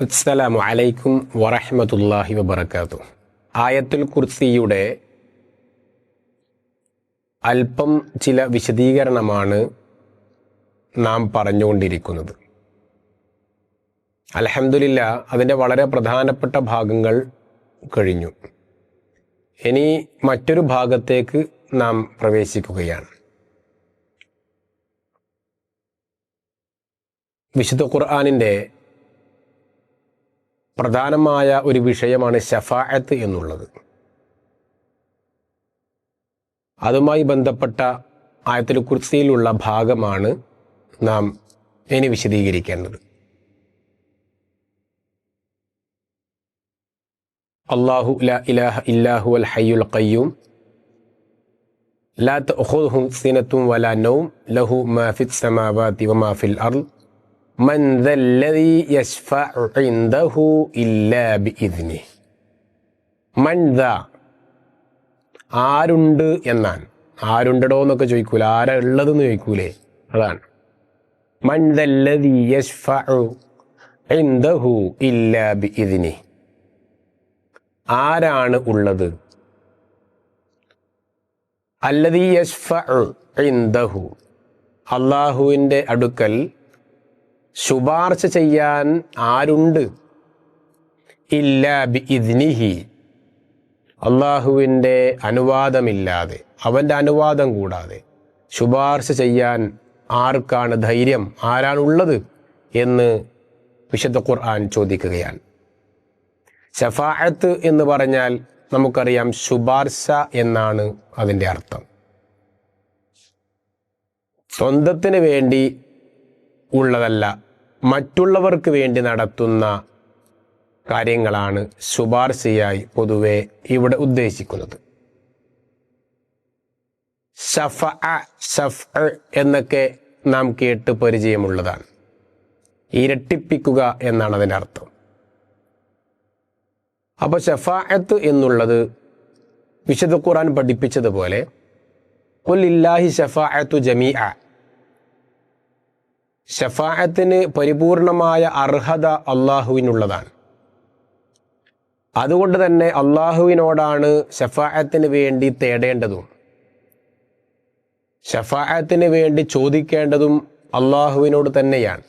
അസ്സലാമു അലൈക്കും വറഹ്മത്തുള്ളാഹി വബർക്കാത്തു ആയത്തുൽ കുർസിയുടെ അല്പം ചില വിശദീകരണമാണ് നാം പറഞ്ഞുകൊണ്ടിരിക്കുന്നത്. അലഹമുല്ല അതിന്റെ വളരെ പ്രധാനപ്പെട്ട ഭാഗങ്ങൾ കഴിഞ്ഞു. ഇനി മറ്റൊരു ഭാഗത്തേക്ക് നാം പ്രവേശിക്കുകയാണ്. വിശുദ്ധ ഖുർആാനിന്റെ പ്രധാനമായ ഒരു വിഷയമാണ് ഷഫായത്ത് എന്നുള്ളത്. അതുമായി ബന്ധപ്പെട്ട ആയത്തിൽ കുർസിയിലുള്ള ഭാഗമാണ് നാം ഇനി വിശദീകരിക്കേണ്ടത്. അള്ളാഹു ല ഇലാഹ ഇല്ലാഹു അൽ ഹയ്യുൽ ഖയ്യൂം. ലാ തഖുദ്ഹു സിനത്തും വലാ നൗം. ലഹു മാ ഫിസ് തിവമാഫിൽ വമാ ഫിൽ അർദ്. من ذا الذي يشفع عنده إلا بإذنه من ذا ആരുണ്ട് എന്നാണ് ആരുണ്ടടോ എന്നൊക്കെ ചോദിക്കൂല ആരാ ഉള്ളതെന്ന് ചോദിക്കൂലേ അതാണ് മൻ ദല്ലദി യശ്ഫഉ ഇൻദഹു ഇല്ലാ ബിഇദ്നി ആരാണ് ഉള്ളത് അല്ലദി യശ്ഫഉ ഇൻദഹു അള്ളാഹുവിൻ്റെ അടുക്കൽ ശുപാർശ ചെയ്യാൻ ആരുണ്ട്? ഇല്ല ബി ഇദ്നിഹി അള്ളാഹുവിന്റെ അനുവാദമില്ലാതെ അവന്റെ അനുവാദം കൂടാതെ ശുപാർശ ചെയ്യാൻ ആർക്കാണ് ധൈര്യം? ആരാണുള്ളത്? എന്ന് വിശുദ്ധ ഖുർആൻ ചോദിക്കുകയാണ്. ഷഫാഅത്ത് എന്ന് പറഞ്ഞാൽ നമുക്കറിയാം ശുപാർശ എന്നാണ് അതിന്റെ അർത്ഥം. സ്വന്തത്തിന് വേണ്ടി ഉള്ളതല്ല മറ്റുള്ളവർക്ക് വേണ്ടി നടത്തുന്ന കാര്യങ്ങളാണ് ശുപാർശയായി പൊതുവെ ഇവിടെ ഉദ്ദേശിക്കുന്നത്. ഷഫ ഷഫ് എന്നൊക്കെ നാം കേട്ട് പരിചയമുള്ളതാണ്. ഇരട്ടിപ്പിക്കുക എന്നാണ് അതിന്റെ അർത്ഥം അപ്പോൾ ഷഫായത്ത് എന്നുള്ളത് വിശുദ്ധ ഖുറാൻ പഠിപ്പിച്ചതുപോലെ കൊല്ലില്ലാഹി ഷഫായത്തു ജമീ ഷഫായത്തിന് പരിപൂർണമായ അർഹത അള്ളാഹുവിനുള്ളതാണ്. അതുകൊണ്ട് തന്നെ അള്ളാഹുവിനോടാണ് ഷഫായത്തിന് വേണ്ടി തേടേണ്ടതും ഷഫായത്തിന് വേണ്ടി ചോദിക്കേണ്ടതും അള്ളാഹുവിനോട് തന്നെയാണ്.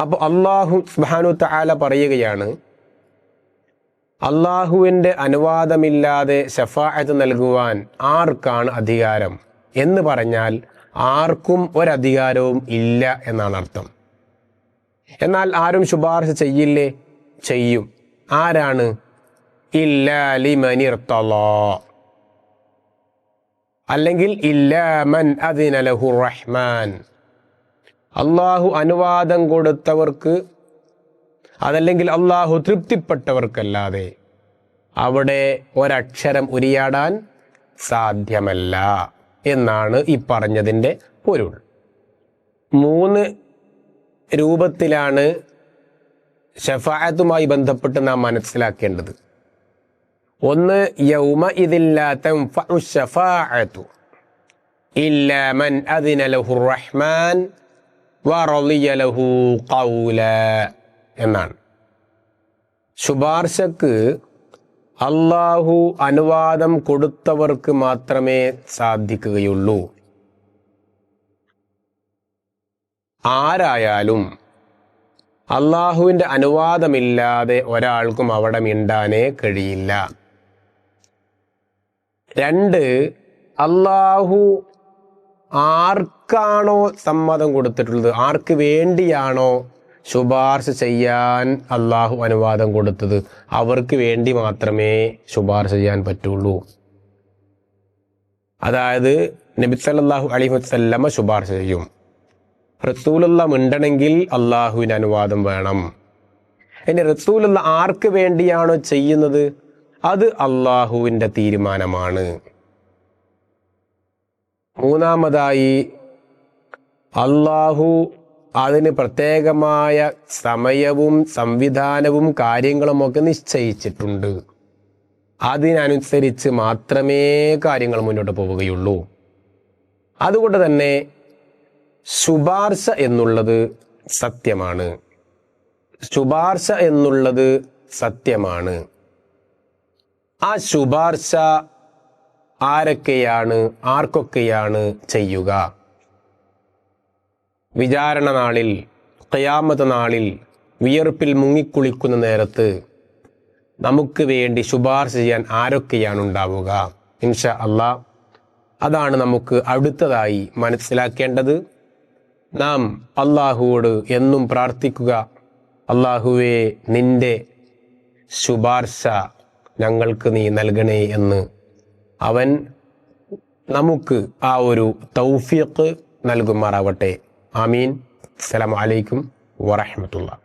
അപ്പോൾ അള്ളാഹു സുബാനു താല പറയുകയാണ് അള്ളാഹുവിന്റെ അനുവാദമില്ലാതെ ഷഫായത്ത് നൽകുവാൻ ആർക്കാണ് അധികാരം എന്ന് പറഞ്ഞാൽ ആർക്കും ഒരധികാരവും ഇല്ല എന്നാണ് അർത്ഥം. എന്നാൽ ആരും ശുപാർശ ചെയ്യില്ലേ? ചെയ്യും. ആരാണ്? അല്ലെങ്കിൽ റഹ്മാൻ. അള്ളാഹു അനുവാദം കൊടുത്തവർക്ക് അതല്ലെങ്കിൽ അള്ളാഹു തൃപ്തിപ്പെട്ടവർക്കല്ലാതെ അവിടെ ഒരക്ഷരം ഉരിയാടാൻ സാധ്യമല്ല. എന്നാണ് ഈ പറഞ്ഞതിന്റെ പൊരുൾ. മൂന്ന് രൂപത്തിലാണ് ഷഫായത്തുമായി ബന്ധപ്പെട്ട് നാം മനസ്സിലാക്കേണ്ടത്. ഒന്ന് യൗമ ഇതില്ലാത്ത റഹ്മാൻ എന്നാണ്. ശുപാർശക്ക് അള്ളാഹു അനുവാദം കൊടുത്തവർക്ക് മാത്രമേ സാധിക്കുകയുള്ളൂ. ആരായാലും അള്ളാഹുവിന്റെ അനുവാദമില്ലാതെ ഒരാൾക്കും അവിടെ മിണ്ടാനേ കഴിയില്ല. രണ്ട് അള്ളാഹു ആർക്കാണോ സമ്മതം കൊടുത്തിട്ടുള്ളത്? ആർക്ക് വേണ്ടിയാണോ ശുപാർശ ചെയ്യാൻ അള്ളാഹു അനുവാദം കൊടുത്തത് അവർക്ക് വേണ്ടി മാത്രമേ ശുപാർശ ചെയ്യാൻ പറ്റുള്ളൂ. അതായത് നബി അലൈഹി വസല്ലമ ശുപാർശ ചെയ്യും. റസൂലുള്ള മിണ്ടണമെങ്കിൽ അള്ളാഹുവിന് അനുവാദം വേണം. ഇനി റസൂലുള്ള ആർക്ക് വേണ്ടിയാണോ ചെയ്യുന്നത്? അത് അള്ളാഹുവിന്റെ തീരുമാനമാണ്. മൂന്നാമതായി അള്ളാഹു അതിന് പ്രത്യേകമായ സമയവും സംവിധാനവും കാര്യങ്ങളുമൊക്കെ നിശ്ചയിച്ചിട്ടുണ്ട്. അതിനനുസരിച്ച് മാത്രമേ കാര്യങ്ങൾ മുന്നോട്ട് പോവുകയുള്ളൂ. അതുകൊണ്ട് തന്നെ ശുപാർശ എന്നുള്ളത് സത്യമാണ്. ശുപാർശ എന്നുള്ളത് സത്യമാണ്. ആ ശുപാർശ ആരൊക്കെയാണ് ആർക്കൊക്കെയാണ് ചെയ്യുക? വിചാരണ നാളിൽ ഖയാമത്ത് നാളിൽ വിയർപ്പിൽ മുങ്ങിക്കുളിക്കുന്ന നേരത്ത് നമുക്ക് വേണ്ടി ശുപാർശ ചെയ്യാൻ ആരൊക്കെയാണ് ഉണ്ടാവുക? ഇൻഷ അള്ളാ അതാണ് നമുക്ക് അടുത്തതായി മനസ്സിലാക്കേണ്ടത്. നാം അള്ളാഹുവോട് എന്നും പ്രാർത്ഥിക്കുക. അള്ളാഹുവെ നിന്റെ ശുപാർശ ഞങ്ങൾക്ക് നീ നൽകണേ എന്ന്. അവൻ നമുക്ക് ആ ഒരു തൗഫിയക്ക് നൽകുമാറാവട്ടെ. ആമീൻ. അസ്സലാമു അലൈക്കും വറഹമത്തുള്ള